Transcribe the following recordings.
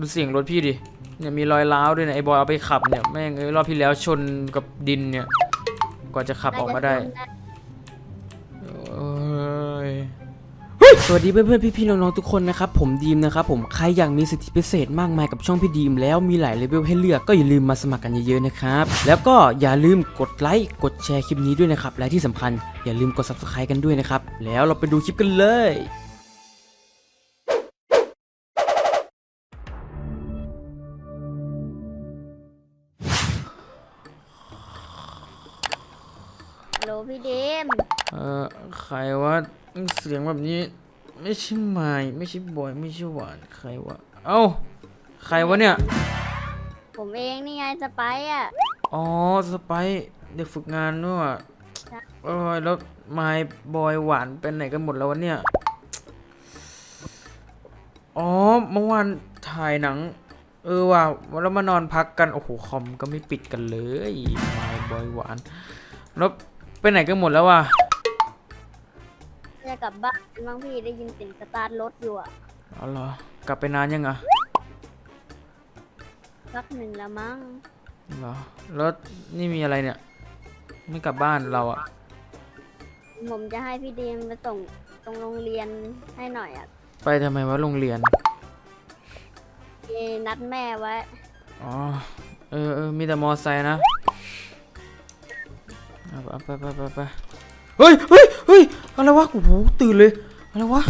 ดูเสียงรถพี่ดิเนี่ยมีรอยร้าวด้วยนะไอ้บอยเอาไปขับเนี่ยแม่งเอ้ยรอบที่แล้วชนกับดินเนี่ยกว่าจะขับออกมาได้เอ้ยสวัสดีเพื่อนๆพี่ๆน้องๆทุกคนนะครับผมดีมนะครับผมใครอยากมีสิทธิพิเศษมากมายกับช่องพี่ดีมแล้วมีหลายเลเวลให้เลือกก็อย่าลืมมาสมัครกันเยอะๆนะครับแล้วก็อย่าลืมกดไลค์กดแชร์คลิปนี้ด้วยนะครับและที่สำคัญอย่าลืมกด subscribe กันด้วยนะครับแล้วเราไปดูคลิปกันเลย โหลพี่เดมเออใครว่าเสียงแบบนี้ ไม่ใช่ไม้ไม่ใช่บอยไม่ใช่หวานใครวะเอ้าใครวะเนี่ย ผมเองนี่ไงสไปซ์อะ อ๋อสไปซ์เด็กฝึกงานนู่นอะใช่เออแล้วไม้บอยหวานเป็นไหนกันหมดแล้ววะเนี่ย อ๋อเมื่อวานถ่ายหนัง เออว่ะแล้วมานอนพักกัน โอ้โหคอมก็ไม่ปิดกันเลยไม้บอยหวานแล้ว ไปไหนกันหมดแล้ววะจะกลับบ้านบ้างพี่ได้ยินเสียงสตาร์ทรถอยู่อะเอาเหรอกลับไปนานยังอะสักหนึ่งละมั้งเหรอแล้วนี่มีอะไรเนี่ย ไม่กลับบ้านเราอะผมจะให้พี่เดมไปส่งตรงโรงเรียนให้หน่อยอะไปทำไมวะโรงเรียนมีนัดแม่ไว้อ๋อเออเออมีแต่มอไซค์นะเอาเอา ไปไปไปไปเฮ้ยเฮ้ยเฮ้ยอะไรวะโอ้โหตื่นเลยอะไรวะ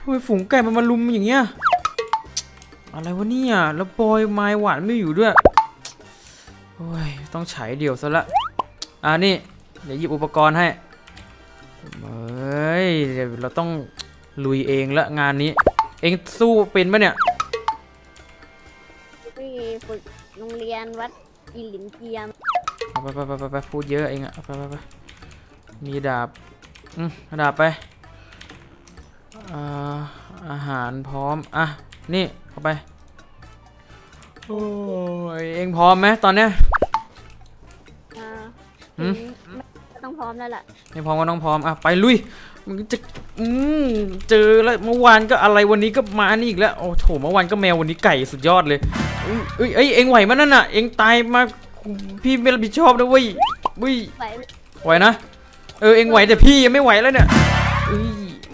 ทำไมฝูงไก่มันมาลุมอย่างเงี้ยอะไรวะเนี่ยแล้วบอยไม้หวานไม่อยู่ด้วยโอ้ยต้องฉายเดี่ยวซะละอ่านี่เดี๋ยวหยิบอุปกรณ์ให้เฮ้ยเดี๋ยวเราต้องลุยเองละงานนี้ เองสู้เป็นปะเนี่ยพี่ฝึกโรงเรียนวัดอิหลินเจียม ไปไปไปไปไปพูดเยอะเองอะเอาไปไปไปมีดาบอืมเอาดาบไปอ่าอาหารพร้อม อะ นี่เข้าไป โอ้ยเองพร้อมไหมตอนเนี้ยอ่าหืมไม่ก็ต้องพร้อมแล้วล่ะ ไม่พร้อมก็ต้องพร้อม อะ ไปลุย มันจะอืมเจอแล้วเมื่อวานก็อะไรวันนี้ก็มานี่อีกแล้ว โอ้โถเมื่อวานก็แมววันนี้ไก่สุดยอดเลยเอ้ยเอ้ยเอ้ยเองไหวมั้ยนั่นน่ะ เองตายมา พี่ไม่รับผิดชอบนะเว้ยเว้ยไปไหวนะ เออเองไหวแต่พี่ยังไม่ไหวแล้วเนี่ยเอ้ย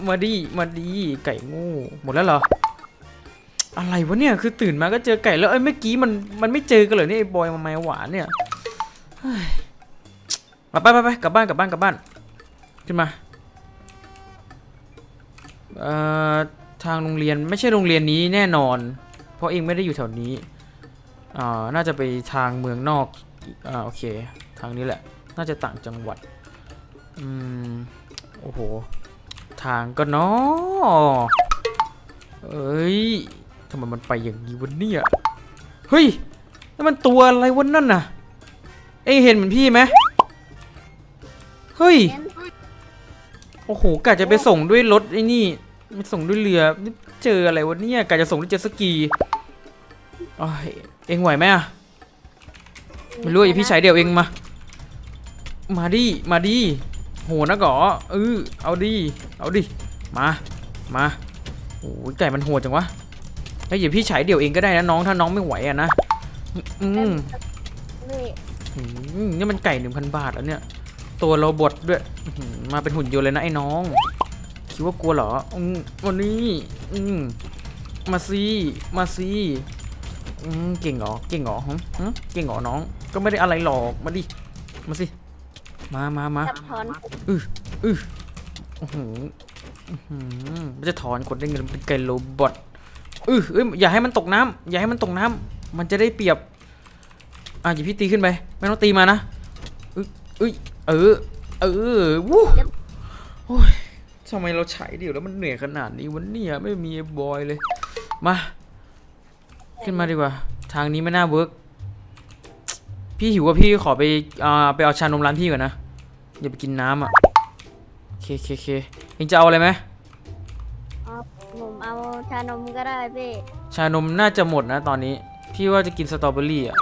มาดิมาดิไก่โง่หมดแล้วเหรอ อะไรวะเนี่ยคือตื่นมาก็เจอไก่แล้วเอ้ยเมื่อกี้มันมันไม่เจอกันเหรอเนี่ยไอ้บอยมาไม้หวานเนี่ยเฮ้ยมาไปไปไปกลับบ้านกลับบ้านกลับบ้านขึ้นมาเอ่อทางโรงเรียนไม่ใช่โรงเรียนนี้แน่นอน เพราะเองไม่ได้อยู่แถวนี้ อ่าน่าจะไปทางเมืองนอกอ่าโอเค ทางนี้แหละ น่าจะต่างจังหวัด อืม โอ้โห ทางก็นาะเอ้ยทำไมมันไปอย่างนี้วะเนี่ย เฮ้ยนั่นมันตัวอะไรวะนั่นน่ะ เอ้ยเห็นเหมือนพี่ไหมเฮ้ย โอ้โหกะจะไปส่งด้วยรถไอ้นี่ ไม่ส่งด้วยเรือ เจออะไรวะเนี่ยกะจะส่งด้วยเจ็ตสกี อ้อยเอ็งไหวไหมอะไม่รู้ไอพี่ชายเดียวเองมา มาดิ มาดิ โหนะก่อเออเอาดิ เอาดิ มา มาโอ้ยไก่มันโหดจังวะเฮ้ยอย่าพี่ฉายเดี่ยวเองก็ได้นะน้องถ้าน้องไม่ไหวอะนะ อืมนี่อืมนี่มันไก่หนึ่งพันบาทแล้วเนี่ย ตัวโรบอทด้วยอื้อหือมาเป็นหุ่นยนต์เลยนะไอ้น้อง คิดว่ากลัวเหรอ อืมวันนี้ อืมมาซีมาซี อืมเก่งเหรอ เก่งเหรอหึหึเก่งเหรอน้อง ก็ไม่ได้อะไรหรอก มาดิ มาสิ มามามาจับถอนอื้ออื้ออื้อหืออื้อหือมันจะถอนกดได้เงินเป็นไก่โรบอทอื้อเอ้ยอย่าให้มันตกน้ำอย่าให้มันตกน้ำมันจะได้เปรียบ อะอย่าพี่ตีขึ้นไป ไม่ต้องตีมานะอุ้ยอุ้ยเออ เออ วู้โอ้ยใจทำไมเราฉายเดี่ยวแล้วมันเหนื่อยขนาดนี้วันนี้ไม่มีไอ้บอยเลย มา ขึ้นมาดีกว่า ทางนี้ไม่น่าเวิร์กพี่หิวว่าพี่ขอไปอ่าไปเอาชานมร้านพี่ก่อนนะอย่าไปกินน้ำอะโอเคโอเคโอเคเองจะเอาอะไรไหมอ๋อผมเอาชานมก็ได้พี่ชานมน่าจะหมดนะตอนนี้ พี่ว่าจะกินสตรอเบอรี่อะ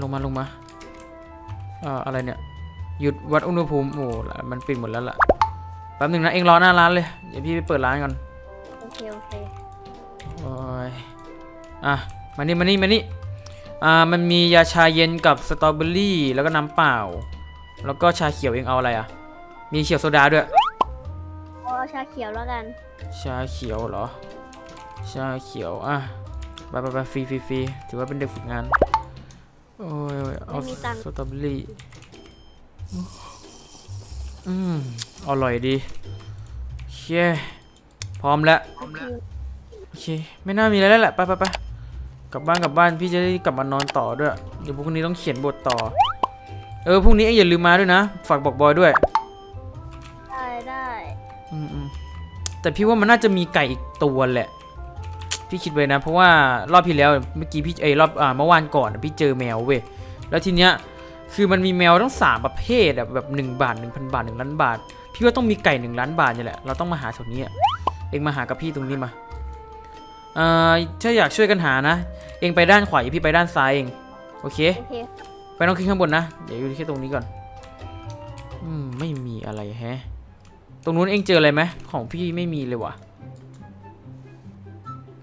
ลงมาลงมาเอ่ออะไรเนี่ย หยุดวัดอุณหภูมิโอ้มันปิดหมดแล้วล่ะแป๊บหนึ่งนะเองรอหน้าร้านเลยเดี๋ยวพี่ไปเปิดร้านก่อนโอเคโอเคโอ้ย อะมานี่มานี่มานี่อ่ามันมียาชาเย็นกับสตรอเบอรี่แล้วก็น้ำเปล่า แล้วก็ชาเขียวเองเอาอะไรอะ มีเขียวโซดาด้วย เอาชาเขียวแล้วกัน ชาเขียวเหรอ ชาเขียวอะไปไปไปฟรีฟรีฟรีถือว่าเป็นเด็กฝึกงาน โอ้ยโอ้ยเอาไม่มีตังค์ สตรอเบอรี่อืมอร่อยดีโอเคพร้อมแล้ว โอเค ไม่น่ามีอะไรแล้วแหละ ไปไปไป กลับบ้านกลับบ้านพี่จะได้กลับมานอนต่อด้วย เดี๋ยวพรุ่งนี้ต้องเขียนบทต่อ เออพรุ่งนี้เอ็งอย่าลืมมาด้วยนะ ฝากบอกบอยด้วย ได้ได้อืมอืมแต่พี่ว่ามันน่าจะมีไก่อีกตัวแหละ พี่คิดไว้นะ เพราะว่ารอบที่แล้วเมื่อกี้พี่เอยรอบอ่าเมื่อวานก่อนอะพี่เจอแมวเว้ยแล้วทีเนี้ยคือมันมีแมวทั้งสามประเภทอะแบบหนึ่งบาทหนึ่งพันบาทหนึ่งล้านบาท พี่ว่าต้องมีไก่หนึ่งล้านบาทนี่แหละเราต้องมาหาแถวนี้อะเองมาหากับพี่ตรงนี้มา เอ่อถ้าอยากช่วยกันหานะ เองไปด้านขวาอย่าพี่ไปด้านซ้ายเองโอเค โอเคไปน้องขึ้นข้างบนนะ เดี๋ยวอยู่แค่ตรงนี้ก่อน อืม ไม่มีอะไรแฮะ ตรงนู้นเองเจออะไรไหมของพี่ไม่มีเลยว่ะ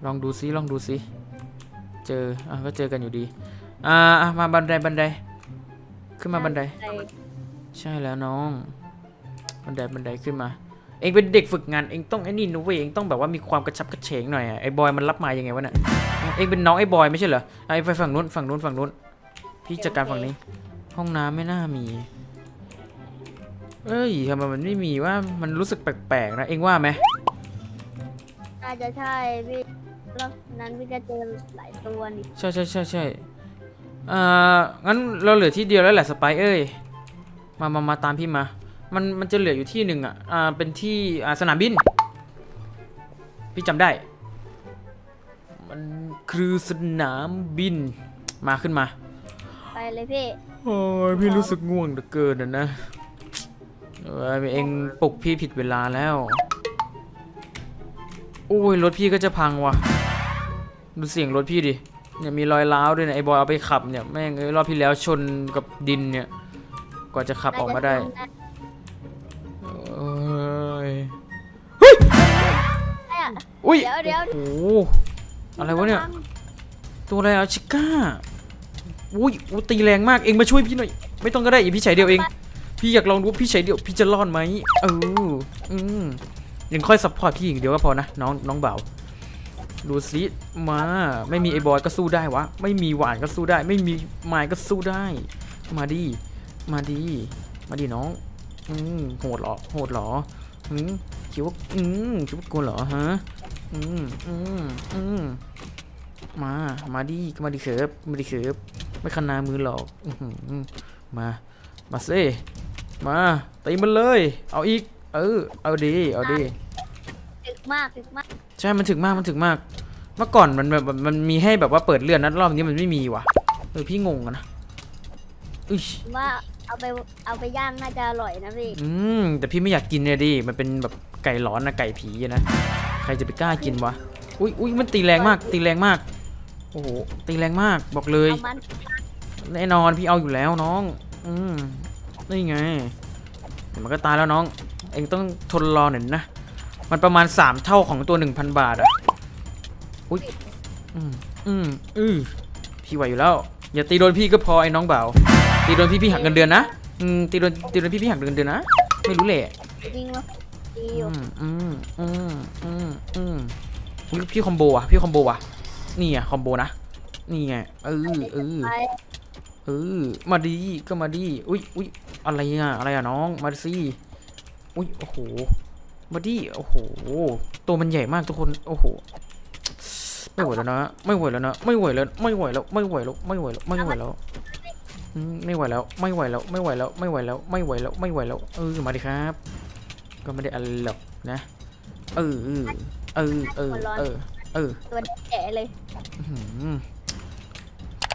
ลองดูซิ ลองดูซิ เจอ อะ ก็เจอกันอยู่ดี อ่าอะมาบันได บันได ขึ้นมาบันไดไปใช่แล้วน้อง บันได บันไดขึ้นมา เองเป็นเด็กฝึกงานเองต้องไอ้นี่นะเว้ยเองต้องแบบว่ามีความกระชับกระเฉงหน่อยอะไอ้บอยมันรับมายังไงวะเนี่ยเองเป็นน้องไอ้บอยไม่ใช่เหรอไอ้ไปฝั่งนู้นฝั่งนู้นฝั่งนู้นพี่จัดการฝั่งนี้ ห้องน้ำไม่น่ามี เอ้ยทำไมมันไม่มีว่ามันรู้สึกแปลกๆนะเองว่าไหมน่าจะใช่พี่รอบนั้นพี่ก็เจอหลายตัวนี่ใช่ใช่ใช่ใช่อ่างั้นเราเหลือที่เดียวแล้วแหละสไปซ์เอ้ยมามามาตามพี่มา มันมันจะเหลืออยู่ที่หนึ่งอะอ่าเป็นที่อ่าสนามบิน พี่จำได้ มันคือสนามบินมาขึ้นมา ไปเลยพี่ โอ้ยพี่รู้สึกง่วงเหลือเกินอะนะเออเองปลุกพี่ผิดเวลาแล้ว โอ้ยรถพี่ก็จะพังว่ะ ดูเสียงรถพี่ดิ เนี่ยมีรอยร้าวด้วยนะไอ้บอยเอาไปขับเนี่ยแม่งเอ้ยรอบที่แล้วชนกับดินเนี่ย กว่าจะขับออกมาได้โอ้อะอุ้ยเดี๋ยวเดี๋ยว โอ้โหอะไรวะเนี่ย ตัวอะไรอะชิก้าอุ้ยอู้ตีแรงมาก เองมาช่วยพี่หน่อย ไม่ต้องก็ได้อย่าพี่ใช้เดียวเอง พี่อยากลองดูว่าพี่ใช้เดียวพี่จะรอดไหมเอออืมยังค่อยซัพพอร์ตพี่อย่างเดียวก็พอนะ น้องน้องเบาดูสิมา ไม่มีไอ้บอยก็สู้ได้วะ ไม่มีหวานก็สู้ได้ ไม่มีไม้ก็สู้ได้ มาดี มาดี มาดีน้อง อืมโหดเหรอ โหดเหรออืมคิดว่าอืมคิดว่ากลัวเหรอฮะ อืมอืมอืมมา มาดิก็มาดิเขิบมาดิเขิบไม่ขนามือหรอกอื้อหือมา มาสิมาตีมันเลย เอาอีก เออ เอาดี เอาดีตึกมากตึกมากใช่ มันถึงมาก มันถึงมาก เมื่อก่อนมันแบบมันมีให้แบบว่าเปิดเลื่อนนะรอบนี้มันไม่มีว่ะ เออพี่งงอะนะอุ้ยว่าเอาไปเอาไปย่างน่าจะอร่อยนะพี่ อืม แต่พี่ไม่อยากกินเนี่ยดิ มันเป็นแบบไก่ร้อนนะไก่ผีอะนะ ใครจะไปกล้ากินวะอุ้ยอุ้ยมันตีแรงมาก ตีแรงมากโอ้โหตีแรงมากบอกเลย เอามันแน่นอนพี่เอาอยู่แล้วน้อง อืมนี่ไงเดี๋ยวมันก็ตายแล้วน้อง เองต้องทนรอหน่อยนะ มันประมาณ 3 เท่าของตัว 1,000 บาทอะอุ้ยอืมอืมอือพี่ไหวอยู่แล้ว อย่าตีโดนพี่ก็พอไอ้น้องเบาตีโดนพี่พี่หักเงินเดือนนะอืมตีโดนตีโดนพี่พี่หักเงินเดือนนะ ไม่รู้แหละยิงมา ดีออืยู่มอืมอืมอืมอืมอุ๊ยพี่คอมโบอะพี่คอมโบอะนี่ไงคอมโบนะนี่ไงเออเออไปเออมาดีก็มาดีอุ้ยอุ้ยอะไรอะอะไรอะน้องมาสิอุ้ยโอ้โหมาดีโอ้โหตัวมันใหญ่มากทุกคนโอ้โหไม่ไหวแล้วนะไม่ไหวแล้วนะไม่ไหวแล้วไม่ไหวแล้วไม่ไหวแล้วไม่ไหวแล้วไม่ไหวแล้วอืมไม่ไหวแล้วไม่ไหวแล้วไม่ไหวแล้วไม่ไหวแล้วไม่ไหวแล้วไม่ไหวแล้วเออมาดิครับ ก็ไม่ได้อะไรหรอกนะเออเออเออเออเออเออตัวแก่เลยอื้อหือ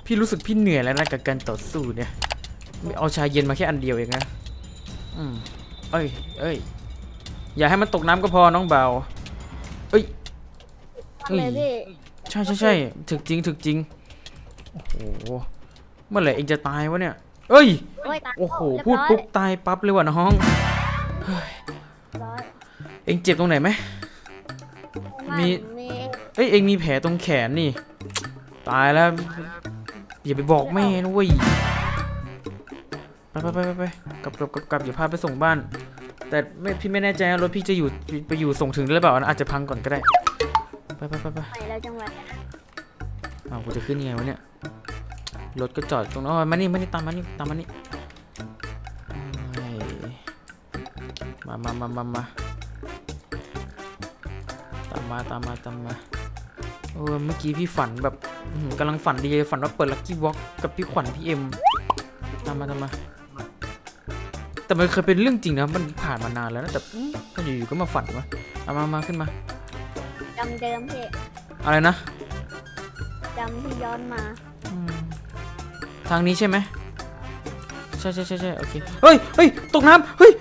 พี่รู้สึกพี่เหนื่อยแล้วนะกับการต่อสู้เนี่ยไม่เอาชาเย็นมาแค่อันเดียวเองนะอืมเอ้ยเอ้ยอย่าให้มันตกน้ำก็พอน้องเบาเอ้ยมากเลยพี่ใช่ใช่ใช่ถึกจริงถึกจริงโอ้โหเมื่อไหร่เองจะตายวะเนี่ย เอ้ย โอ้ยตายโอ้โหเรียพูดร้อยปุ๊บตายปั๊บเลยว่ะน้องร้อย เองเจ็บตรงไหนไหม มีมีเอ้ยเองมีแผลตรงแขนนี่ ตายแล้ว อย่าไปบอกแม่นะเว้ยไปไปไปไปไปกลับกลับกลับกลับอย่าพาไปส่งบ้าน แต่ไม่พี่ไม่แน่ใจนะรถพี่จะอยู่ไปอยู่ส่งถึงหรือเปล่านะอาจจะพังก่อนก็ได้ ไปไปไปไปไปแล้วจังหวัดอ้าวกูจะขึ้นยังไงวะเนี่ย รถก็จอดตรงนั้นอ๋อมานี่มานี่ตามมานี่ตามมานี่เอ้ยมามามามามาตา มมาตามมาตามมาเออเมื่อกี้พี่ฝันแบบอื้อหือกำลังฝันดีเลยฝันว่าเปิดลักกี้วอล์กกับพี่ขวัญพี่เอ็มตามมาตามมาแต่มันเคยเป็นเรื่องจริงนะมันผ่านมานานแล้วนะแต่อื้อมันอยู่ๆก็มาฝันวะเอามามาขึ้นมาจำเดิมพี่อะไรนะจำที่ย้อนมาอืมทางนี้ใช่ไหมใช่ใช่ใช่ใช่โอเคเฮ้ยเฮ้ยตกน้ำเฮ้ย